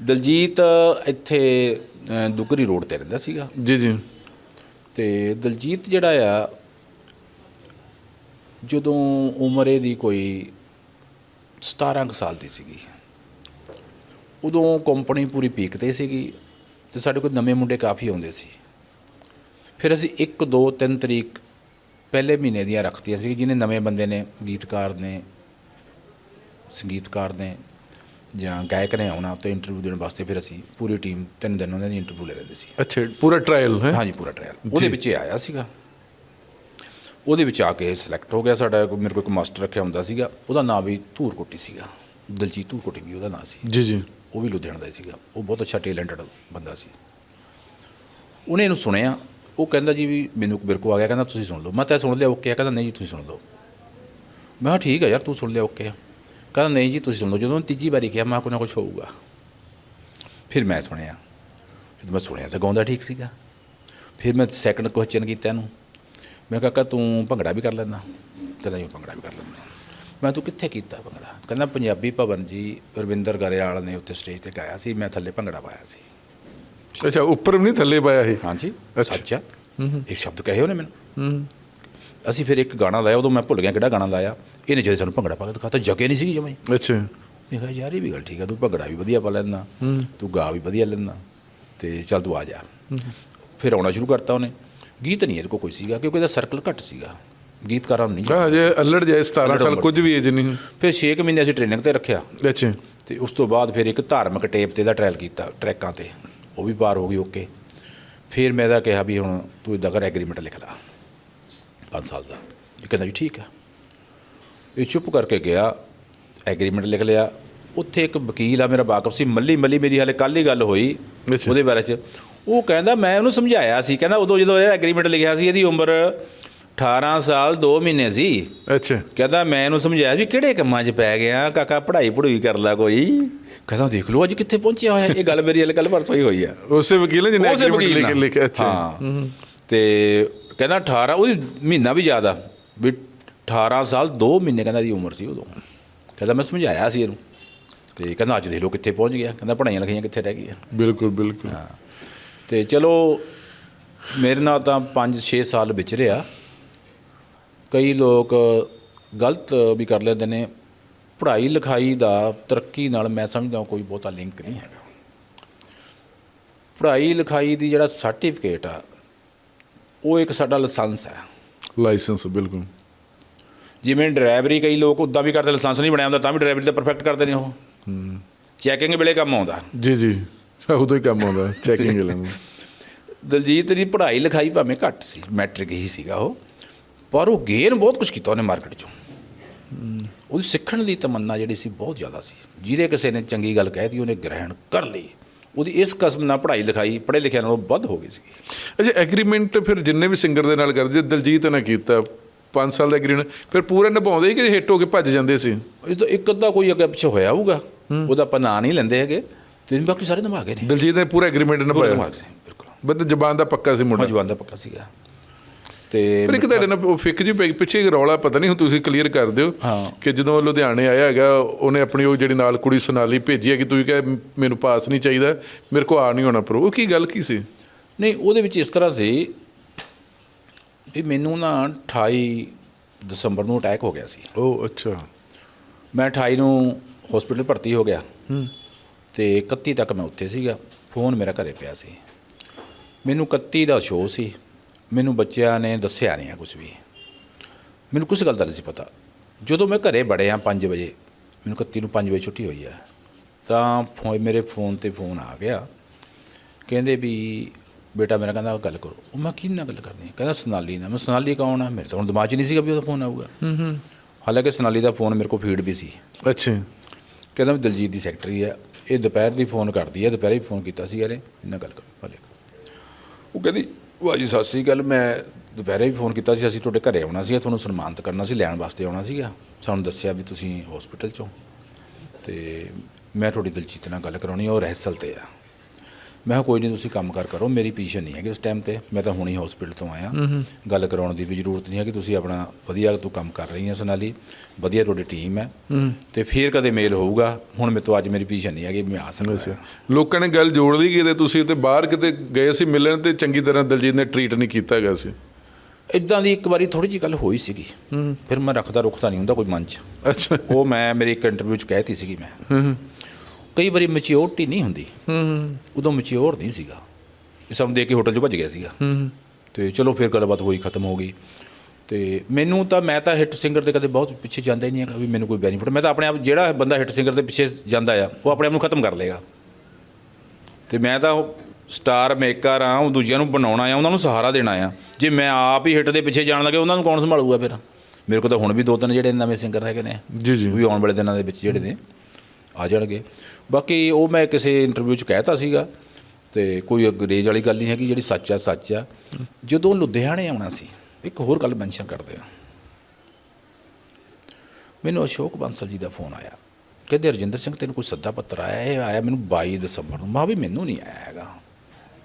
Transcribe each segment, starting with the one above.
ਦਲਜੀਤ ਇੱਥੇ ਦੁੱਗਰੀ ਰੋਡ ਤੇ ਰਹਿੰਦਾ ਸੀਗਾ। ਜੀ ਜੀ। ਤੇ ਦਲਜੀਤ ਜਿਹੜਾ ਆ ਜਦੋਂ ਉਮਰ ਇਹਦੀ ਕੋਈ 17 ਕੁ ਸਾਲ ਦੀ ਸੀਗੀ ਉਦੋਂ ਕੰਪਨੀ ਪੂਰੀ ਪੀਕ ਤੇ ਸੀਗੀ ਤੇ ਸਾਡੇ ਕੋਲ ਨਵੇਂ ਮੁੰਡੇ ਕਾਫੀ ਆਉਂਦੇ ਸੀ। ਫਿਰ ਅਸੀਂ 1 2 3 ਤਰੀਕ ਪਹਿਲੇ ਮਹੀਨੇ ਦੀਆਂ ਰੱਖਤੀਆਂ ਸੀ ਜਿਹਨੇ ਨਵੇਂ ਬੰਦੇ ਨੇ ਗੀਤਕਾਰ ਨੇ ਸੰਗੀਤਕਾਰ ਨੇ ਜਾਂ ਗਾਇਕ ਨੇ ਆਉਣਾ ਤੇ ਇੰਟਰਵਿਊ ਦੇਣ ਵਾਸਤੇ ਫਿਰ ਅਸੀਂ ਪੂਰੀ ਟੀਮ ਤਿੰਨ ਦਿਨ ਉਹਨਾਂ ਦੀ ਇੰਟਰਵਿਊ ਲੈ ਲੈਂਦੇ ਸੀ। ਅੱਛਾ ਪੂਰਾ ਟ੍ਰਾਇਲ ਹੈ? ਹਾਂਜੀ ਪੂਰਾ ਟ੍ਰਾਇਲ ਉਹਦੇ ਵਿੱਚ ਆਇਆ ਸੀਗਾ। ਉਹਦੇ ਵਿੱਚ ਆ ਕੇ ਸਿਲੈਕਟ ਹੋ ਗਿਆ ਸਾਡਾ ਕੋਈ- ਮੇਰੇ ਕੋਲ ਇੱਕ ਮਾਸਟਰ ਰੱਖਿਆ ਹੁੰਦਾ ਸੀਗਾ। ਉਹਦਾ ਨਾਮ ਵੀ ਧੂਰਕੋਟੀ ਸੀਗਾ। ਦਲਜੀਤ ਧੂਰਕੋਟੀ ਵੀ ਉਹਦਾ ਨਾਮ ਸੀ। ਜੀ ਜੀ। ਉਹ ਵੀ ਲੁਧਿਆਣਾ ਦਾ ਸੀਗਾ। ਉਹ ਬਹੁਤ ਅੱਛਾ ਟੈਲੈਂਟਡ ਬੰਦਾ ਸੀ। ਉਹਨੇ ਇਹਨੂੰ ਸੁਣਿਆ। ਉਹ ਕਹਿੰਦਾ ਜੀ ਵੀ ਮੈਨੂੰ ਮੇਰੇ ਕੋ ਆ ਗਿਆ ਕਹਿੰਦਾ ਤੁਸੀਂ ਸੁਣ ਲਓ। ਮੈਂ ਤਾਂ ਸੁਣ ਲਿਆ ਓਕੇ ਕਹਿੰਦਾ ਨਹੀਂ ਜੀ ਤੁਸੀਂ ਸੁਣ ਲਓ। ਮੈਂ ਕਿਹਾ ਠੀਕ ਹੈ ਯਾਰ ਤੂੰ ਸੁਣ ਲਿਆ ਓਕੇ ਕਹਿੰਦਾ ਨਹੀਂ ਜੀ ਤੁਸੀਂ ਸੁਣ ਲਓ ਜਦੋਂ ਤੀਜੀ ਵਾਰੀ ਕਿਹਾ ਮੈਂ ਕੋਈ ਨਾ ਕੁਛ ਹੋਊਗਾ ਫਿਰ ਮੈਂ ਸੁਣਿਆ ਜਦੋਂ ਮੈਂ ਸੁਣਿਆ ਤਾਂ ਗਾਉਂਦਾ ਠੀਕ ਸੀਗਾ ਫਿਰ ਮੈਂ ਸੈਕੰਡ ਕੁਐਸਚਨ ਕੀਤਾ ਇਹਨੂੰ ਮੈਂ ਕਿਹਾ ਕਾਕਾ ਤੂੰ ਭੰਗੜਾ ਵੀ ਕਰ ਲੈਂਦਾ ਕਹਿੰਦਾ ਜੀ ਭੰਗੜਾ ਵੀ ਕਰ ਲੈਂਦਾ ਮੈਂ ਤੂੰ ਕਿੱਥੇ ਕੀਤਾ ਭੰਗੜਾ ਕਹਿੰਦਾ ਪੰਜਾਬੀ ਭਵਨ ਜੀ ਰਵਿੰਦਰ ਗਰੇਵਾਲ ਨੇ ਉੱਤੇ ਸਟੇਜ ਤੇ ਗਾਇਆ ਸੀ ਮੈਂ ਥੱਲੇ ਭੰਗੜਾ ਪਾਇਆ ਸੀ ਅੱਛਾ ਉੱਪਰ ਵੀ ਨਹੀਂ ਥੱਲੇ ਪਾਇਆ ਇਹ ਹਾਂਜੀ। ਸੱਚ ਇਹ ਸ਼ਬਦ ਕਹੇ ਉਹਨੇ ਮੈਨੂੰ ਅਸੀਂ ਫਿਰ ਇੱਕ ਗਾਣਾ ਲਾਇਆ ਉਦੋਂ ਮੈਂ ਭੁੱਲ ਗਿਆ ਕਿਹੜਾ ਗਾਣਾ ਲਾਇਆ ਇਹਨੇ ਜਦੋਂ ਸਾਨੂੰ ਭੰਗੜਾ ਪਾ ਕੇ ਦਿਖਾਤਾ ਜਗੇ ਨਹੀਂ ਸੀਗੀ ਜਮਾਈ। ਅੱਛਾ। ਮੈਂ ਕਿਹਾ ਯਾਰ ਇਹ ਵੀ ਗੱਲ ਠੀਕ ਆ ਤੂੰ ਭੰਗੜਾ ਵੀ ਵਧੀਆ ਪਾ ਲੈਂਦਾ ਤੂੰ ਗਾ ਵੀ ਵਧੀਆ ਲੈਂਦਾ ਤੇ ਚੱਲ ਤੂੰ ਆ ਜਾ। ਫਿਰ ਆਉਣਾ ਸ਼ੁਰੂ ਕਰਤਾ ਉਹਨੇ। ਗੀਤ ਨਹੀਂ ਇਹਦੇ ਕੋਲ ਕੋਈ ਸੀਗਾ ਕਿਉਂਕਿ ਇਹਦਾ ਸਰਕਲ ਘੱਟ ਸੀਗਾ। ਗੀਤਕਾਰਾਂ ਨਹੀਂ ਹਾਂ ਜੇ ਅਲੜ ਜਾਏ 17 ਅਲੜ ਸਾਲ ਕੁਝ ਵੀ ਏਜ ਨਹੀਂ। ਫਿਰ 6 ਮਹੀਨੇ ਅਸੀਂ ਟ੍ਰੇਨਿੰਗ ਤੇ ਰੱਖਿਆ। ਅੱਛਾ। ਤੇ ਉਸ ਤੋਂ ਬਾਅਦ ਫਿਰ ਇੱਕ ਧਾਰਮਿਕ ਟੇਪ ਤੇ ਦਾ ਟ੍ਰਾਇਲ ਕੀਤਾ ਟਰੈਕਾਂ ਤੇ। ਉਹ ਵੀ ਪਾਰ ਹੋ ਗਈ ਓਕੇ ਫਿਰ ਮੈਂ ਇਹਦਾ ਕਿਹਾ ਵੀ ਹੁਣ ਤੂੰ ਇਦਾਂ ਕਰ ਐਗਰੀਮੈਂਟ ਲਿਖ ਲਾ। 5 ਸਾਲ ਦਾ। ਇਹ ਕਹਿੰਦਾ ਜੀ ਠੀਕ ਆ। ਇਹ ਚੁੱਪ ਕਰਕੇ ਗਿਆ ਐਗਰੀਮੈਂਟ ਲਿਖ ਲਿਆ। ਉੱਥੇ ਇੱਕ ਵਕੀਲ ਆ ਮੇਰਾ ਵਾਕਫ ਸੀ ਮੱਲੀ ਮੱਲੀ ਮੇਰੀ ਹਾਲੇ ਕੱਲ ਹੀ ਗੱਲ ਹੋਈ। ਉਹਦੇ ਬਾਰੇ ਚ। ਉਹ ਕਹਿੰਦਾ ਮੈਂ ਉਹਨੂੰ ਸਮਝਾਇਆ ਸੀ ਕਹਿੰਦਾ ਉਦੋਂ ਜਦੋਂ ਇਹ ਐਗਰੀਮੈਂਟ ਲਿਖਿਆ ਸੀ ਇਹਦੀ ਉਮਰ 18 ਸਾਲ 2 ਮਹੀਨੇ ਸੀ। ਅੱਛਾ। ਕਹਿੰਦਾ ਮੈਂ ਇਹਨੂੰ ਸਮਝਾਇਆ ਵੀ ਕਿਹੜੇ ਕੰਮਾਂ 'ਚ ਪੈ ਗਿਆ ਕਾਕਾ ਪੜ੍ਹਾਈ ਪੜੂਈ ਕਰ ਲੈ ਕੋਈ। ਕਹਿੰਦਾ ਦੇਖ ਲਓ ਅੱਜ ਕਿੱਥੇ ਪਹੁੰਚਿਆ ਹੋਇਆ ਇਹ ਗੱਲ ਮੇਰੀ ਹਲੇ ਕੱਲ ਪਰਸੋਂ ਹੀ ਹੋਈ ਆ। ਉਸੇ ਵਕੀਲ ਨੇ ਜਿਹਨੇ ਉਸੇ agreement ਵਕੀਲ ਲਿਖ ਨਾਲ। ਲਿਖ ਅੱਛਾ। ਹਾਂ। ਤੇ ਕਹਿੰਦਾ 18 ਉਹਦੀ ਮਹੀਨਾ ਵੀ ਜ਼ਿਆਦਾ ਵੀ 18 ਸਾਲ 2 ਮਹੀਨੇ ਕਹਿੰਦਾ ਦੀ ਉਮਰ ਸੀ ਉਦੋਂ। ਕਹਿੰਦਾ ਮੈਂ ਸਮਝਾਇਆ ਸੀ ਇਹਨੂੰ। ਤੇ ਕਹਿੰਦਾ ਅੱਜ ਦੇਖ ਲਓ ਕਿੱਥੇ ਪਹੁੰਚ ਗਿਆ। ਕਹਿੰਦਾ ਪੜ੍ਹਾਈਆਂ ਲਿਖਾਈਆਂ ਕਿੱਥੇ ਰਹਿ ਗਈਆਂ। ਬਿਲਕੁਲ ਬਿਲਕੁਲ। ਹਾਂ। ਤੇ ਚਲੋ ਮੇਰੇ ਨਾਲ ਤਾਂ 5-6 ਸਾਲ ਵਿਚਰਿਆ ਕਈ ਲੋਕ ਗਲਤ ਵੀ ਕਰ ਲੈਂਦੇ ਨੇ। ਪੜ੍ਹਾਈ ਲਿਖਾਈ ਦਾ ਤਰੱਕੀ ਨਾਲ ਮੈਂ ਸਮਝਦਾ ਕੋਈ ਬਹੁਤਾ ਲਿੰਕ ਨਹੀਂ ਹੈਗਾ। ਪੜ੍ਹਾਈ ਲਿਖਾਈ ਦੀ ਜਿਹੜਾ ਸਰਟੀਫਿਕੇਟ ਆ ਉਹ ਇੱਕ ਸਾਡਾ ਲਾਇਸੈਂਸ ਹੈ। ਲਾਇਸੈਂਸ ਬਿਲਕੁਲ। ਜਿਵੇਂ ਡਰਾਈਵਰੀ ਕਈ ਲੋਕ ਉਦਾਂ ਵੀ ਕਰਦੇ ਲਾਇਸੈਂਸ ਨਹੀਂ ਬਣਿਆ ਹੁੰਦਾ ਤਾਂ ਵੀ ਡਰਾਈਵਰੀ ਦਾ ਪਰਫੈਕਟ ਕਰਦੇ ਨੇ ਉਹ। ਚੈਕਿੰਗ ਵੇਲੇ ਕੰਮ ਆਉਂਦਾ। ਜੀ ਜੀ। ਉਦੋਂ ਹੀ ਕੰਮ ਆਉਂਦਾ ਚੈਕਿੰਗ ਲੈਣ ਦਲਜੀਤ ਦੀ ਪੜ੍ਹਾਈ ਲਿਖਾਈ ਭਾਵੇਂ ਘੱਟ ਸੀ ਮੈਟ੍ਰਿਕ ਹੀ ਸੀਗਾ ਉਹ ਪਰ ਉਹ ਗੇਨ ਬਹੁਤ ਕੁਝ ਕੀਤਾ ਉਹਨੇ ਮਾਰਕੀਟ 'ਚੋਂ। ਉਹਦੀ ਸਿੱਖਣ ਦੀ ਤਮੰਨਾ ਜਿਹੜੀ ਸੀ ਬਹੁਤ ਜ਼ਿਆਦਾ ਸੀ। ਜਿਹਦੇ ਕਿਸੇ ਨੇ ਚੰਗੀ ਗੱਲ ਕਹਿਤੀ ਉਹਨੇ ਗ੍ਰਹਿਣ ਕਰ ਲਈ। ਉਹਦੀ ਇਸ ਕਸਮ ਨਾਲ ਪੜ੍ਹਾਈ ਲਿਖਾਈ ਪੜ੍ਹੇ ਲਿਖਿਆ ਨਾਲੋਂ ਵੱਧ ਹੋ ਗਈ ਸੀ। ਅੱਛਾ ਐਗਰੀਮੈਂਟ ਫਿਰ ਜਿੰਨੇ ਵੀ ਸਿੰਗਰ ਦੇ ਨਾਲ ਕਰਦੇ ਦਲਜੀਤ ਨੇ ਕੀਤਾ 5 ਸਾਲ ਦਾ ਐਗਰੀਮੈਂਟ ਫਿਰ ਪੂਰਾ ਨਿਭਾਉਂਦੇ ਹੀ ਕਿ ਹਿੱਟ ਹੋ ਕੇ ਭੱਜ ਜਾਂਦੇ ਸੀ? ਇਸ ਤੋਂ ਇੱਕ ਅੱਧਾ ਕੋਈ ਅੱਗੇ ਪਿੱਛੇ ਹੋਇਆ ਹੋਊਗਾ ਉਹਦਾ ਆਪਾਂ ਨਾਂ ਨਹੀਂ ਲੈਂਦੇ ਹੈਗੇ ਤੇ ਬਾਕੀ ਸਾਰੇ ਨਿਭਾ ਗਏ ਨੇ। ਦਲਜੀਤ ਨੇ ਪੂਰਾ ਐਗਰੀਮੈਂਟ ਨਿਭਾ ਨਿਭਾਇਆ ਬਿਲਕੁਲ। ਬਦ ਜ਼ਬਾਨ ਦਾ ਪੱਕਾ ਸੀ ਮੁੰਡਾ। ਮਜਵਾਨ ਦਾ ਪੱਕਾ ਸੀਗਾ। ਤੇ ਪਰ ਇੱਕ ਤੁਹਾਡੇ ਨਾਲ ਉਹ ਫਿੱਕ ਜੀ ਪਿੱਛੇ ਇੱਕ ਰੌਲਾ ਪਤਾ ਨਹੀਂ ਹੁਣ ਤੁਸੀਂ ਕਲੀਅਰ ਕਰ ਦਿਓ। ਕਿ ਜਦੋਂ ਲੁਧਿਆਣੇ ਆਇਆ ਹੈਗਾ ਉਹਨੇ ਆਪਣੀ ਉਹ ਜਿਹੜੀ ਨਾਲ ਕੁੜੀ ਸੁਨਾਲੀ ਭੇਜੀ ਹੈ ਕਿ ਤੁਸੀਂ ਕਹੇ ਮੈਨੂੰ ਪਾਸ ਨਹੀਂ ਚਾਹੀਦਾ ਮੇਰੇ ਕੋ ਆ ਨਹੀਂ ਹੋਣਾ ਪਰ ਉਹ ਕੀ ਗੱਲ ਕੀ ਸੀ? ਨਹੀਂ ਉਹਦੇ ਵਿੱਚ ਇਸ ਤਰ੍ਹਾਂ ਸੀ ਵੀ ਮੈਨੂੰ ਨਾ 28 ਦਸੰਬਰ ਨੂੰ ਅਟੈਕ ਹੋ ਗਿਆ ਸੀ। ਉਹ ਅੱਛਾ। ਮੈਂ 28 ਨੂੰ ਹਸਪੀਟਲ ਭਰਤੀ ਹੋ ਗਿਆ। ਤੇ 31 ਤੱਕ ਮੈਂ ਉੱਥੇ ਸੀਗਾ। ਫੋਨ ਮੇਰਾ ਘਰੇ ਪਿਆ ਸੀ। ਮੈਨੂੰ 31 ਦਾ ਸ਼ੋਅ ਸੀ। ਮੈਨੂੰ ਬੱਚਿਆਂ ਨੇ ਦੱਸਿਆ ਨਹੀਂ ਆ ਕੁਝ ਵੀ। ਮੈਨੂੰ ਕੁਝ ਗੱਲ ਦਾ ਨਹੀਂ ਸੀ ਪਤਾ। ਜਦੋਂ ਮੈਂ ਘਰੇ ਵੜਿਆ 5 ਵਜੇ ਮੈਨੂੰ 31 ਨੂੰ 5 ਵਜੇ ਛੁੱਟੀ ਹੋਈ ਆ। ਤਾਂ ਫੋ- ਮੇਰੇ ਫੋਨ ਤੇ ਫੋਨ ਆ ਗਿਆ। ਕਹਿੰਦੇ ਵੀ ਬੇਟਾ ਮੇਰਾ ਕਹਿੰਦਾ ਗੱਲ ਕਰੋ। ਉਹ ਮੈਂ ਕਿਹਦੇ ਨਾਲ ਗੱਲ ਕਰਨੀ ਹੈ? ਕਹਿੰਦਾ ਸਨਾਲੀ ਨਾਲ। ਮੈਂ ਸਨਾਲੀ ਕੌਣ ਆ? ਮੇਰੇ ਤਾਂ ਹੁਣ ਦਿਮਾਗ 'ਚ ਨਹੀਂ ਸੀਗਾ ਵੀ ਉਹਦਾ ਫੋਨ ਆਊਗਾ। ਹੂੰ ਹੂੰ। ਹਾਲਾਂਕਿ ਸਨਾਲੀ ਦਾ ਫੋਨ ਮੇਰੇ ਕੋਲ ਫੀਡ ਵੀ ਸੀ। ਅੱਛਾ। ਕਹਿੰਦਾ ਵੀ ਦਲਜੀਤ ਦੀ ਸੈਕਟਰੀ ਆ। ਇਹ ਦੁਪਹਿਰ ਦੀ ਫੋਨ ਕਰਦੀ ਹੈ ਦੁਪਹਿਰੇ ਹੀ ਫੋਨ ਕੀਤਾ ਸੀ ਯਾਰੇ ਇਹਨਾਂ ਗੱਲ ਕਰੋ ਭਲੇ ਉਹ ਕਹਿੰਦੀ ਭਾਜੀ ਸਤਿ ਸ੍ਰੀ ਅਕਾਲ। ਮੈਂ ਦੁਪਹਿਰੇ ਵੀ ਫੋਨ ਕੀਤਾ ਸੀ। ਅਸੀਂ ਤੁਹਾਡੇ ਘਰੇ ਆਉਣਾ ਸੀਗਾ। ਤੁਹਾਨੂੰ ਸਨਮਾਨਿਤ ਕਰਨਾ ਸੀ ਲੈਣ ਵਾਸਤੇ ਆਉਣਾ ਸੀਗਾ। ਸਾਨੂੰ ਦੱਸਿਆ ਵੀ ਤੁਸੀਂ ਹਸਪੀਟਲ ਚੋਂ। ਤੇ ਮੈਂ ਤੁਹਾਡੀ ਦਲਜੀਤ ਨਾਲ ਗੱਲ ਕਰਾਉਣੀ ਆ, ਉਹ ਰਹਿਸਲ ਤੇ ਆ। ਮੈਂ ਕਿਹਾ ਕੋਈ ਨਹੀਂ ਤੁਸੀਂ ਕੰਮ ਕਰ ਕਰੋ ਮੇਰੀ ਪੋਜੀਸ਼ਨ ਨਹੀਂ ਹੈਗੀ ਉਸ ਟਾਈਮ ਤੇ। ਮੈਂ ਤਾਂ ਹੁਣੀ ਹਸਪੀਟਲ ਤੋਂ ਆਇਆ। ਗੱਲ ਕਰਾਉਣ ਦੀ ਵੀ ਜ਼ਰੂਰਤ ਨਹੀਂ ਹੈ ਕਿ ਤੁਸੀਂ ਆਪਣਾ ਵਧੀਆ ਤੂੰ ਕੰਮ ਕਰ ਰਹੀ ਹੈ ਸੋਨਾਲੀ ਵਧੀਆ ਤੁਹਾਡੀ ਟੀਮ ਹੈ। ਤੇ ਫਿਰ ਕਦੇ ਮੇਲ ਹੋਊਗਾ ਹੁਣ ਮੇਰੇ ਤੋਂ ਅੱਜ ਮੇਰੀ ਪੋਜੀਸ਼ਨ ਨਹੀਂ ਹੈਗੀ ਮੈਂ ਆ ਸਕਦਾ। ਲੋਕਾਂ ਨੇ ਗੱਲ ਜੋੜ ਲਈ ਕਿਤੇ ਤੁਸੀਂ ਤੇ ਬਾਹਰ ਕਿਤੇ ਗਏ ਸੀ ਮਿਲਣ ਤੇ ਚੰਗੀ ਤਰ੍ਹਾਂ ਦਲਜੀਤ ਨੇ ਟਰੀਟ ਨਹੀਂ ਕੀਤਾ ਹੈਗਾ ਸੀ? ਇਦਾਂ ਦੀ ਇੱਕ ਵਾਰੀ ਥੋੜੀ ਜਿਹੀ ਗੱਲ ਹੋਈ ਸੀਗੀ। ਫਿਰ ਮੈਂ ਰੱਖਦਾ ਰੁਖਦਾ ਨਹੀਂ ਹੁੰਦਾ ਕੋਈ ਮਨ 'ਚ। ਅੱਛਾ। ਉਹ ਮੈਂ ਮੇਰੇ ਇੱਕ ਇੰਟਰਵਿਊ 'ਚ ਕਹਿਤੀ ਸੀਗੀ ਮੈਂ। ਹੂੰ ਹੂੰ। ਕਈ ਵਾਰੀ ਮੈਚਿਓਰਟੀ ਨਹੀਂ ਹੁੰਦੀ। ਹੂੰ ਉਦੋਂ ਮੈਚਿਓਰ ਨਹੀਂ ਸੀਗਾ। ਇਹ ਸਭ ਦੇ ਕੇ ਹੋਟਲ 'ਚ ਭੱਜ ਗਿਆ ਸੀਗਾ। ਹੂੰ ਤੇ ਚਲੋ ਫਿਰ ਗੱਲਬਾਤ ਹੋਈ ਖਤਮ ਹੋ ਗਈ। ਤੇ ਮੈਨੂੰ ਤਾਂ ਮੈਂ ਤਾਂ ਹਿੱਟ ਸਿੰਗਰ ਦੇ ਕਦੇ ਬਹੁਤ ਪਿੱਛੇ ਜਾਂਦਾ ਹੀ ਨਹੀਂ ਹੈਗਾ ਵੀ ਮੈਨੂੰ ਕੋਈ ਬੈਨੀਫਿਟ ਮੈਂ ਤਾਂ ਆਪਣੇ ਆਪ ਜਿਹੜਾ ਬੰਦਾ ਹਿੱਟ ਸਿੰਗਰ ਦੇ ਪਿੱਛੇ ਜਾਂਦਾ ਆ ਉਹ ਆਪਣੇ ਆਪ ਨੂੰ ਖਤਮ ਕਰ ਲੇਗਾ ਤੇ ਮੈਂ ਤਾਂ ਉਹ ਸਟਾਰ ਮੇਕਰ ਆ ਉਹ ਦੂਜਿਆਂ ਨੂੰ ਬਣਾਉਣਾ ਆ ਉਹਨਾਂ ਨੂੰ ਸਹਾਰਾ ਦੇਣਾ ਆ। ਜੇ ਮੈਂ ਆਪ ਹੀ ਹਿੱਟ ਦੇ ਪਿੱਛੇ ਜਾਣ ਲੱਗੇ ਉਹਨਾਂ ਨੂੰ ਕੌਣ ਸੰਭਾਲੂਗਾ ਫਿਰ? ਮੇਰੇ ਕੋਲ ਤਾਂ ਹੁਣ ਵੀ ਦੋ ਤਿੰਨ ਜਿਹੜੇ ਨਵੇਂ ਸਿੰਗਰ ਹੈਗੇ ਨੇ। ਜੀ ਜੀ। ਵੀ ਆਉਣ ਵਾਲੇ ਦਿਨਾਂ ਦੇ ਵਿੱਚ ਜਿਹੜੇ ਨੇ। ਆ ਜਾਣਗੇ। ਬਾਕੀ ਉਹ ਮੈਂ ਕਿਸੇ ਇੰਟਰਵਿਊ 'ਚ ਕਹਿਤਾ ਸੀਗਾ ਤੇ ਕੋਈ ਅੰਗਰੇਜ਼ ਵਾਲੀ ਗੱਲ ਨਹੀਂ ਹੈਗੀ, ਜਿਹੜੀ ਸੱਚ ਆ ਸੱਚ ਆ। ਜਦੋਂ ਲੁਧਿਆਣੇ ਆਉਣਾ ਸੀ, ਇੱਕ ਹੋਰ ਗੱਲ ਮੈਂਸ਼ਨ ਕਰਦੇ ਆ ਮੈਨੂੰ ਅਸ਼ੋਕ ਬੰਸਲ ਜੀ ਦਾ ਫੋਨ ਆਇਆ। ਕਹਿੰਦੇ, ਰਜਿੰਦਰ ਸਿੰਘ, ਤੈਨੂੰ ਕੋਈ ਸੱਦਾ ਪੱਤਰ ਆਇਆ? ਇਹ ਆਇਆ ਮੈਨੂੰ 22 ਦਸੰਬਰ ਨੂੰ। ਮੈਂ ਵੀ ਮੈਨੂੰ ਨਹੀਂ ਆਇਆ ਹੈਗਾ।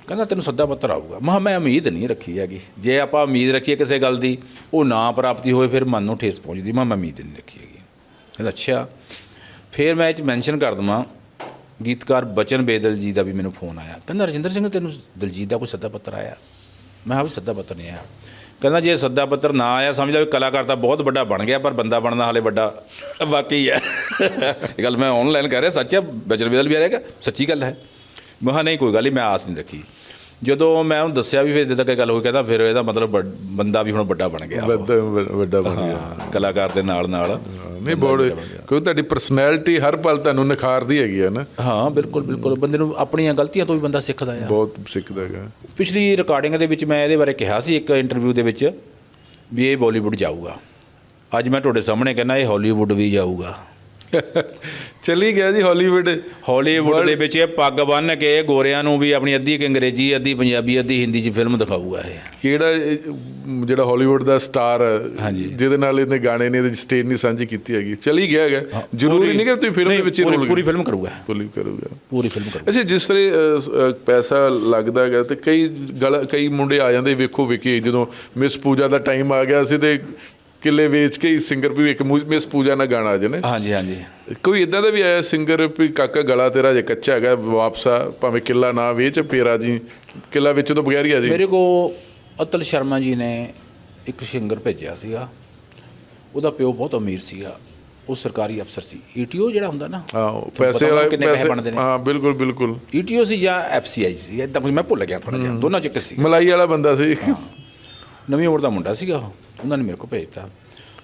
ਕਹਿੰਦਾ, ਤੈਨੂੰ ਸੱਦਾ ਪੱਤਰ ਆਊਗਾ। ਮੈਂ ਮੈਂ ਉਮੀਦ ਨਹੀਂ ਰੱਖੀ ਹੈਗੀ। ਜੇ ਆਪਾਂ ਉਮੀਦ ਰੱਖੀਏ ਕਿਸੇ ਗੱਲ ਦੀ, ਉਹ ਨਾ ਪ੍ਰਾਪਤੀ ਹੋਏ ਫਿਰ ਮਨ ਨੂੰ ਠੇਸ ਪਹੁੰਚਦੀ। ਮੈਂ ਮੈਂ ਉਮੀਦ ਨਹੀਂ ਰੱਖੀ ਹੈਗੀ। ਕਹਿੰਦਾ, ਅੱਛਾ। ਫਿਰ ਮੈਂ ਇਹ ਚ ਮੈਂਸ਼ਨ ਕਰ ਦਵਾਂ, ਗੀਤਕਾਰ ਬਚਨ ਬੇਦਲ ਜੀ ਦਾ ਵੀ ਮੈਨੂੰ ਫੋਨ ਆਇਆ। ਕਹਿੰਦਾ, ਰਜਿੰਦਰ ਸਿੰਘ, ਤੈਨੂੰ ਦਲਜੀਤ ਦਾ ਕੋਈ ਸੱਦਾ ਪੱਤਰ ਆਇਆ? ਮੈਂ ਕਿਹਾ, ਵੀ ਸੱਦਾ ਪੱਤਰ ਨਹੀਂ ਆਇਆ। ਕਹਿੰਦਾ, ਜੇ ਸੱਦਾ ਪੱਤਰ ਨਾ ਆਇਆ, ਸਮਝ ਲਓ ਵੀ ਕਲਾਕਾਰ ਤਾਂ ਬਹੁਤ ਵੱਡਾ ਬਣ ਗਿਆ, ਪਰ ਬੰਦਾ ਬਣਨਾ ਹਾਲੇ ਵੱਡਾ ਵਾਕਈ ਹੈ। ਇਹ ਗੱਲ ਮੈਂ ਆਨਲਾਈਨ ਕਹਿ ਰਿਹਾ, ਸੱਚ ਹੈ? ਬਚਨ ਬੇਦਲ ਵੀ ਆ ਆਏਗਾ ਸੱਚੀ ਗੱਲ ਹੈ? ਮੈਂ ਕਿਹਾ, ਨਹੀਂ, ਕੋਈ ਗੱਲ ਨਹੀਂ ਮੈਂ ਆਸ ਨਹੀਂ ਰੱਖੀ। ਜਦੋਂ ਮੈਂ ਉਹਨੂੰ ਦੱਸਿਆ ਵੀ ਫਿਰ ਜਿੱਦਾਂ ਕਿ ਗੱਲ ਹੋਈ ਕਹਿੰਦਾ ਫਿਰ ਇਹਦਾ ਮਤਲਬ ਵੱਡ- ਬੰਦਾ ਵੀ ਹੁਣ ਵੱਡਾ ਬਣ ਗਿਆ। ਵੱਡਾ ਵੱਡਾ ਬਣ ਗਿਆ। ਹਾਂ, ਕਲਾਕਾਰ ਦੇ ਨਾਲ ਨਾਲ। ਨਹੀਂ ਬਹੁਤ ਕਿਉਂਕਿ ਤੁਹਾਡੀ ਪਰਸਨੈਲਿਟੀ ਹਰ ਪਲ ਤੁਹਾਨੂੰ ਨਿਖਾਰਦੀ ਹੈਗੀ ਹੈ ਨਾ? ਹਾਂ ਬਿਲਕੁਲ ਬਿਲਕੁਲ। ਬੰਦੇ ਨੂੰ ਆਪਣੀਆਂ ਗਲਤੀਆਂ ਤੋਂ ਵੀ ਬੰਦਾ ਸਿੱਖਦਾ ਆ। ਬਹੁਤ ਸਿੱਖਦਾ ਹੈਗਾ। ਪਿਛਲੀ ਰਿਕਾਰਡਿੰਗ ਦੇ ਵਿੱਚ ਮੈਂ ਇਹਦੇ ਬਾਰੇ ਕਿਹਾ ਸੀ ਇੱਕ ਇੰਟਰਵਿਊ ਦੇ ਵਿੱਚ ਵੀ ਇਹ ਬਾਲੀਵੁੱਡ ਜਾਊਗਾ। ਅੱਜ ਮੈਂ ਤੁਹਾਡੇ ਸਾਹਮਣੇ ਕਹਿੰਦਾ ਇਹ ਹਾਲੀਵੁੱਡ ਵੀ ਜਾਊਗਾ। ਚਲੀ ਗਿਆ ਜੀ ਹਾਲੀਵੁੱਡ ਹਾਲੀਵੁੱਡ ਦੇ ਵਿੱਚ ਇਹ ਪੱਗ ਬੰਨ੍ਹ ਕੇ ਗੋਰਿਆਂ ਨੂੰ ਵੀ ਆਪਣੀ ਅੱਧੀ ਅੰਗਰੇਜ਼ੀ ਅੱਧੀ ਪੰਜਾਬੀ ਅੱਧੀ ਹਿੰਦੀ 'ਚ ਫਿਲਮ ਦਿਖਾਊਗਾ ਇਹ। ਕਿਹੜਾ ਜਿਹੜਾ ਹਾਲੀਵੁੱਡ ਦਾ ਸਟਾਰ। ਜਿਹਦੇ ਨਾਲ ਇਹਨੇ ਗਾਣੇ ਨੇ ਇਹਦੇ ਸਟੇਜ ਨਹੀਂ ਸਾਂਝੀ ਕੀਤੀ ਹੈਗੀ। ਚਲੀ ਗਿਆ ਹੈਗਾ। ਜ਼ਰੂਰੀ ਨਹੀਂ ਕਿ ਤੁਸੀਂ ਫਿਲਮ ਦੇ ਵਿੱਚ ਰੋਲ ਪੂਰੀ ਫਿਲਮ ਕਰੂਗਾ। ਪੂਰੀ ਕਰੂਗਾ। ਪੂਰੀ ਫਿਲਮ ਕਰੂਗਾ। ਅੱਛਾ ਜਿਸ ਤਰ੍ਹਾਂ ਪੈਸਾ ਲੱਗਦਾ ਹੈਗਾ ਤੇ ਕਈ ਗਲ ਕਈ ਮੁੰਡੇ ਆ ਜਾਂਦੇ ਵੇਖੋ ਵੇਖੀ ਜਦੋਂ ਮਿਸ ਪੂਜਾ ਦਾ ਟਾਈਮ ਆ ਗਿਆ ਸੀ ਤੇ ਕਿੱਲੇ ਵੇਚ ਕੇ ਹੀ ਸਿੰਗਰ ਵੀ ਇੱਕ ਮਿਸ ਪੂਜਾ ਨਾਲ ਗਾਣਾ ਜਾਣੇ ਹਾਂਜੀ ਹਾਂਜੀ। ਕੋਈ ਇਦਾਂ ਦਾ ਵੀ ਆਇਆ ਸਿੰਗਰ ਵੀ ਕਾਕਾ ਗਲਾ ਤੇਰਾ ਜੇ ਕੱਚਾ ਹੈਗਾ ਵਾਪਸਾ ਭਾਵੇਂ ਕਿੱਲਾ ਨਾ ਵੇਚ ਪੇਰਾ ਜੀ ਕਿੱਲਾ ਵਿੱਚ ਤੋਂ ਬਗੈਰ ਹੀ ਆ ਜੀ? ਮੇਰੇ ਕੋ ਅਤਲ ਸ਼ਰਮਾ ਜੀ ਨੇ ਇੱਕ ਸਿੰਗਰ ਭੇਜਿਆ ਸੀਗਾ। ਉਹਦਾ ਪਿਓ ਬਹੁਤ ਅਮੀਰ ਸੀਗਾ। ਉਹ ਸਰਕਾਰੀ ਅਫਸਰ ਸੀ। ਈਟੀਓ ਜਿਹੜਾ ਹੁੰਦਾ ਨਾ ਹਾਂ ਪੈਸੇ ਵਾਲੇ ਪੈਸੇ ਪੈਸੇ ਬਣਦੇ ਨੇ। ਹਾਂ ਬਿਲਕੁਲ ਬਿਲਕੁਲ। ਈਟੀਓ ਸੀ ਜਾਂ ਐਫਸੀਆਈ ਸੀ? ਇਦਾਂ ਕੁਝ ਮੈਂ ਭੁੱਲ ਗਿਆ ਥੋੜਾ ਜਿਹਾ। ਦੋਨਾਂ ਚ ਇੱਕ ਸੀ। ਮਲਾਈ ਵਾਲਾ ਬੰਦਾ ਸੀ। ਨਵੀਂ ਔਰ ਦਾ ਮੁੰਡਾ ਸੀਗਾ ਉਹਨਾਂ ਨੇ ਮੇਰੇ ਕੋਲ ਭੇਜਤਾ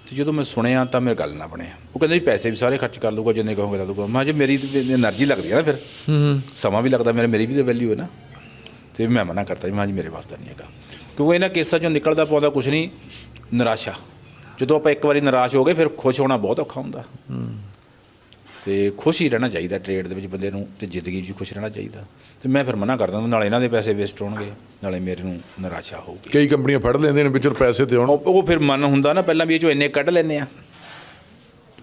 ਤੇ ਜਦੋਂ ਮੈਂ ਸੁਣਿਆ ਤਾਂ ਮੇਰੇ ਗੱਲ ਨਾ ਬਣਿਆ ਉਹ ਕਹਿੰਦੇ ਜੀ ਪੈਸੇ ਵੀ ਸਾਰੇ ਖਰਚ ਕਰ ਲੂਗਾ ਜਿੰਨੇ ਕਹੋਗੇ ਲਾ ਦੂਗਾ ਮੈਂ ਜੇ ਮੇਰੀ એનર્ਜੀ ਲੱਗਦੀ ਹੈ ਨਾ ਫਿਰ। ਹੂੰ ਸਮਾਂ ਵੀ ਲੱਗਦਾ ਮੇਰੇ ਮੇਰੀ ਵੀ ਤਾਂ ਵੈਲਿਊ ਹੈ ਨਾ। ਤੇ ਮੈਂ ਮਨਾ ਕਰਤਾ ਜੀ ਮੈਂ ਜੀ ਮੇਰੇ ਵਾਸਤੇ ਨਹੀਂ ਹੈਗਾ। ਕਿਉਂਕਿ ਇਹਨਾਂ ਕੇਸਾਂ ਚੋਂ ਨਿਕਲਦਾ ਪਾਉਂਦਾ ਕੁਛ ਨਹੀਂ ਨਿਰਾਸ਼ਾ। ਜਦੋਂ ਆਪਾਂ ਇੱਕ ਵਾਰੀ ਨਿਰਾਸ਼ ਹੋ ਗਏ ਫਿਰ ਖੁਸ਼ ਹੋਣਾ ਬਹੁਤ ਔਖਾ ਹੁੰਦਾ। ਹੂੰ। ਤੇ ਖੁਸ਼ ਹੀ ਰਹਿਣਾ ਚਾਹੀਦਾ ਟ੍ਰੇਡ ਦੇ ਵਿੱਚ ਬੰਦੇ ਨੂੰ ਤੇ ਜ਼ਿੰਦਗੀ 'ਚ ਖੁਸ਼ ਰਹਿਣਾ ਚਾਹੀਦਾ। ਤੇ ਮੈਂ ਫਿਰ ਮਨਾ ਕਰ ਦਿੰਦਾ ਨਾਲੇ ਇਹਨਾਂ ਦੇ ਪੈਸੇ ਵੇਸਟ ਹੋਣਗੇ ਨਾਲੇ ਮੇਰੇ ਨੂੰ ਨਿਰਾਸ਼ਾ ਹੋਊਗੀ। ਕਈ ਕੰਪਨੀਆਂ ਫੜ ਲੈਂਦੇ ਨੇ ਵਿੱਚੋਂ ਪੈਸੇ ਤੇ ਆਉਣ ਉਹ ਉਹ ਫਿਰ ਮਨ ਹੁੰਦਾ ਨਾ ਪਹਿਲਾਂ ਵੀ ਇਹ ਚੋਂ ਇੰਨੇ ਕੱਢ ਲੈਨੇ ਆ।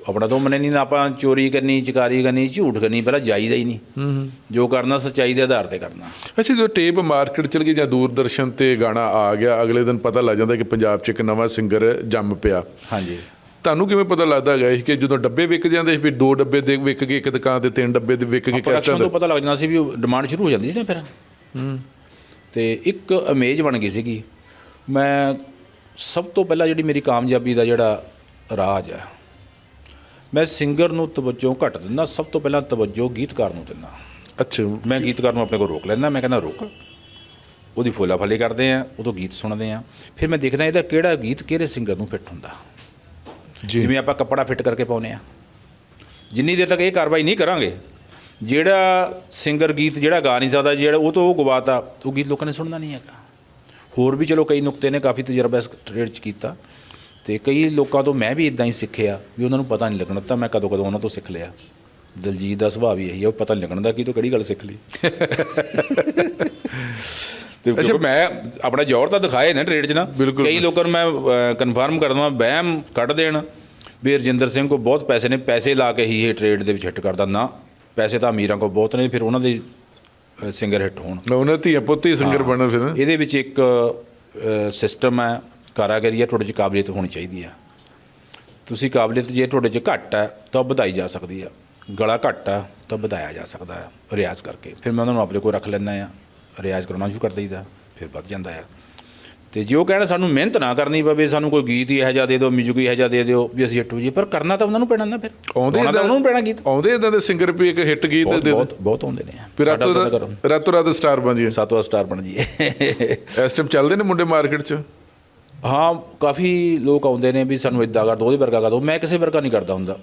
ਆਪਣਾ ਤੋਂ ਮਨੇ ਨਹੀਂ ਨਾ ਆਪਾਂ ਚੋਰੀ ਕਰਨੀ ਚਕਾਰੀ ਕਰਨੀ ਝੂਠ ਕਰਨੀ ਪਹਿਲਾਂ ਜਾਈਦਾ ਹੀ ਨਹੀਂ। ਜੋ ਕਰਨਾ ਸੱਚਾਈ ਦੇ ਆਧਾਰ ਤੇ ਕਰਨਾ। ਅੱਛਾ ਜੋ ਟੇਪ ਮਾਰਕੀਟ ਚਲ ਗਈ ਜਾਂ ਦੂਰਦਰਸ਼ਨ ਤੇ ਗਾਣਾ ਆ ਗਿਆ ਅਗਲੇ ਦਿਨ ਪਤਾ ਲੱਗ ਜਾਂਦਾ ਕਿ ਪੰਜਾਬ 'ਚ ਇੱਕ ਨਵਾਂ ਸਿੰਗਰ ਜੰਮ ਪਿਆ। ਹਾਂਜੀ। ਤੁਹਾਨੂੰ ਕਿਵੇਂ ਪਤਾ ਲੱਗਦਾ ਹੈਗਾ ਸੀ ਕਿ ਜਦੋਂ ਡੱਬੇ ਵਿਕ ਜਾਂਦੇ ਸੀ ਵੀ ਦੋ ਡੱਬੇ ਦੇ ਵਿਕ ਗਏ ਇੱਕ ਦੁਕਾਨ ਤੇ ਤਿੰਨ ਡੱਬੇ ਦੇ ਵਿਕ ਗਏ ਪ੍ਰੋਡਕਸ਼ਨ ਕਿਸ ਤੋਂ ਪਤਾ ਲੱਗ ਜਾਂਦਾ ਸੀ ਵੀ ਡਿਮਾਂਡ ਸ਼ੁਰੂ ਹੋ ਜਾਂਦੀ ਸੀ ਨਾ ਫਿਰ। ਤੇ ਇੱਕ ਇਮੇਜ ਬਣ ਗਈ ਸੀਗੀ। ਮੈਂ ਸਭ ਤੋਂ ਪਹਿਲਾਂ ਜਿਹੜੀ ਮੇਰੀ ਕਾਮਯਾਬੀ ਦਾ ਜਿਹੜਾ ਰਾਜ ਹੈ ਮੈਂ ਸਿੰਗਰ ਨੂੰ ਤਵੱਜੋ ਘੱਟ ਦਿੰਦਾ ਸਭ ਤੋਂ ਪਹਿਲਾਂ ਤਵੱਜੋ ਗੀਤਕਾਰ ਨੂੰ ਦਿੰਦਾ। ਅੱਛਾ। ਮੈਂ ਗੀਤਕਾਰ ਨੂੰ ਆਪਣੇ ਕੋਲ ਰੋਕ ਲੈਂਦਾ ਮੈਂ ਕਹਿੰਦਾ ਰੁਕ ਉਹਦੀ ਫੋਲਾ ਫਲੀ ਕਰਦੇ ਆ ਉਦੋਂ ਗੀਤ ਸੁਣਦੇ ਆ। ਫਿਰ ਮੈਂ ਦੇਖਦਾ ਇਹਦਾ ਕਿਹੜਾ ਗੀਤ ਕਿਹੜੇ ਸਿੰਗਰ ਨੂੰ ਫਿੱਟ ਹੁੰਦਾ। ਜੀ। ਜਿਵੇਂ ਆਪਾਂ ਕੱਪੜਾ ਫਿੱਟ ਕਰਕੇ ਪਾਉਨੇ ਆ ਜਿੰਨੀ ਦੇਰ ਤੱਕ ਇਹ ਕਾਰਵਾਈ ਨਹੀਂ ਕਰਾਂਗੇ ਜਿਹੜਾ ਸਿੰਗਰ ਗੀਤ ਜਿਹੜਾ ਗਾ ਨਹੀਂ ਸਕਦਾ ਜਿਹੜਾ ਉਹ ਤੋਂ ਉਹ ਗਵਾਤਾ ਉਹ ਗੀਤ ਲੋਕਾਂ ਨੇ ਸੁਣਨਾ ਨਹੀਂ ਹੈਗਾ। ਹੋਰ ਵੀ ਚਲੋ ਕਈ ਨੁਕਤੇ ਨੇ ਕਾਫੀ ਤਜਰਬਾ ਇਸ ਟ੍ਰੇਡ 'ਚ ਕੀਤਾ। ਤੇ ਕਈ ਲੋਕਾਂ ਤੋਂ ਮੈਂ ਵੀ ਇਦਾਂ ਹੀ ਸਿੱਖਿਆ ਵੀ ਉਹਨਾਂ ਨੂੰ ਪਤਾ ਨਹੀਂ ਲੱਗਣਾ ਤਾਂ ਮੈਂ ਕਦੋਂ ਕਦੋਂ ਉਹਨਾਂ ਤੋਂ ਸਿੱਖ ਲਿਆ। ਦਲਜੀਤ ਦਾ ਸੁਭਾਅ ਵੀ ਇਹੀ ਆ ਉਹ ਪਤਾ ਨਹੀਂ ਲੱਗਣ ਦਾ ਕਿ ਤੂੰ ਕਿਹੜੀ ਗੱਲ ਸਿੱਖ ਲਈ। ਤੇ ਕਿਉਂਕਿ ਮੈਂ ਆਪਣਾ ਜ਼ੋਰ ਤਾਂ ਦਿਖਾਏ ਨੇ ਟ੍ਰੇਡ 'ਚ ਨਾ। ਕਈ ਲੋਕਾਂ ਨੂੰ ਮੈਂ ਕਨਫਰਮ ਕਰ ਦਵਾਂ ਵਹਿਮ ਕੱਢ ਦੇਣ। ਵੀ ਰਜਿੰਦਰ ਸਿੰਘ ਕੋ ਬਹੁਤ ਪੈਸੇ ਨੇ ਪੈਸੇ ਲਾ ਕੇ ਹੀ ਇਹ ਟ੍ਰੇਡ ਦੇ ਵਿੱਚ ਹਿੱਟ ਕਰਦਾ ਨਾ। ਪੈਸੇ ਤਾਂ ਅਮੀਰਾਂ ਕੋ ਬਹੁਤ ਨੇ ਫਿਰ ਉਹਨਾਂ ਦੇ ਸਿੰਗਰ ਹਿੱਟ ਹੋਣ। ਉਹਨਾਂ ਧੀਆ ਪੁੱਤੀ ਸਿੰਗਰ ਬਣਨ ਫਿਰ। ਇਹਦੇ ਵਿੱਚ ਇੱਕ ਸਿਸਟਮ ਹੈ ਕਾਰਾਗਰੀ ਹੈ ਤੁਹਾਡੇ 'ਚ ਕਾਬਲੀਅਤ ਹੋਣੀ ਚਾਹੀਦੀ ਹੈ। ਤੁਸੀਂ ਕਾਬਲੀਅਤ ਜੇ ਤੁਹਾਡੇ 'ਚ ਘੱਟ ਹੈ ਤਾਂ ਵਧਾਈ ਜਾ ਸਕਦੀ ਹੈ। ਗਲਾ ਘੱਟ ਹੈ ਤਾਂ ਵਧਾਇਆ ਜਾ ਸਕਦਾ ਹੈ ਰਿਆਜ਼ ਕਰਕੇ। ਫਿਰ ਮੈਂ ਉਹਨਾਂ ਨੂੰ ਆਪਣੇ ਕੋਲ ਰੱਖ ਲੈਂਦਾ ਆ ਰਿਆਜ਼ ਕਰਾਉਣਾ ਸ਼ੁਰੂ ਕਰ ਦਈਦਾ ਫਿਰ ਵੱਧ ਜਾਂਦਾ ਹੈ ਤੇ ਜੇ ਉਹ ਕਹਿਣ ਸਾਨੂੰ ਮਿਹਨਤ ਨਾ ਕਰਨੀ ਪਵੇ ਸਾਨੂੰ ਕੋਈ ਗੀਤ ਹੀ ਇਹੋ ਜਿਹਾ ਦੇ ਦਿਓ ਮਿਊਜ਼ਿਕ ਹੀ ਇਹੋ ਜਿਹਾ ਦੇ ਦਿਓ ਵੀ ਅਸੀਂ ਹਿੱਟ ਹੋ ਜੀ ਪਰ ਕਰਨਾ ਤਾਂ ਉਹਨਾਂ ਨੂੰ ਪੈਣਾ ਨਾ ਫਿਰ। ਆਉਂਦੇ ਤਾਂ ਉਹਨਾਂ ਨੂੰ ਪੈਣਾ ਗੀਤ। ਆਉਂਦੇ ਇਦਾਂ ਦੇ ਸਿੰਗਰ ਵੀ ਇੱਕ ਹਿੱਟ ਗੀਤ ਦੇ ਬਹੁਤ ਬਹੁਤ ਆਉਂਦੇ ਨੇ। ਰਾਤੋਂ ਰਾਤ- ਰਾਤੋਂ ਸਟਾਰ ਬਣ ਜੀ ਸਤਵਾ ਸਟਾਰ ਬਣ ਜੀਏ ਇਸ ਟਾਈਮ ਚੱਲਦੇ ਨੇ ਮੁੰਡੇ ਮਾਰਕੀਟ 'ਚ? ਹਾਂ ਕਾਫੀ ਲੋਕ ਆਉਂਦੇ ਨੇ ਵੀ ਸਾਨੂੰ ਇਦਾਂ ਕਰ ਦੋ ਉਹਦੇ ਵਰਗਾ ਕਰ ਦੋ। ਮੈਂ ਕਿਸੇ ਵਰਗਾ ਨਹੀਂ ਕਰਦਾ ਹੁੰਦਾ।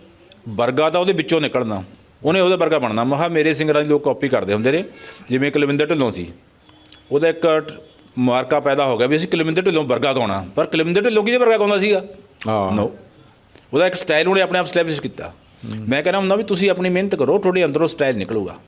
ਵਰਗਾ ਤਾਂ ਉਹਦੇ ਵਿੱਚੋਂ ਨਿਕਲਣਾ। ਉਹਨੇ ਉਹਦੇ ਵਰਗਾ ਬਣਨਾ। ਮਹਾ ਮੇਰੇ ਸਿੰਗਰਾਂ ਦੀ ਲੋਕ ਕਾਪੀ ਕਰਦੇ ਹੁੰਦੇ ਨੇ। ਜਿਵੇਂ ਕੁਲਵਿੰਦਰ ਢਿੱਲੋਂ ਸੀ। ਉਹਦਾ ਇੱਕ ਮਾਰਕਾ ਪੈਦਾ ਹੋ ਗਿਆ ਵੀ ਅਸੀਂ ਕੁਲਵਿੰਦਰ ਢਿੱਲੋਂ ਵਰਗਾ ਗਾਉਣਾ। ਪਰ ਕੁਲਵਿੰਦਰ ਢਿੱਲੋਂ ਕਿਹਦੇ ਵਰਗਾ ਗਾਉਂਦਾ ਸੀਗਾ? ਹਾਂ। ਨੋ ਉਹਦਾ ਇੱਕ ਸਟਾਈਲ ਉਹਨੇ ਆਪਣੇ ਆਪ ਸਟੈਬਲਿਸ਼ ਕੀਤਾ। ਮੈਂ ਕਹਿੰਦਾ ਹੁੰਦਾ ਵੀ ਤੁਸੀਂ ਆਪਣੀ ਮਿਹਨਤ ਕਰੋ ਤੁਹਾਡੇ ਅੰਦਰੋਂ ਸਟਾਈਲ ਨਿਕਲੂਗਾ।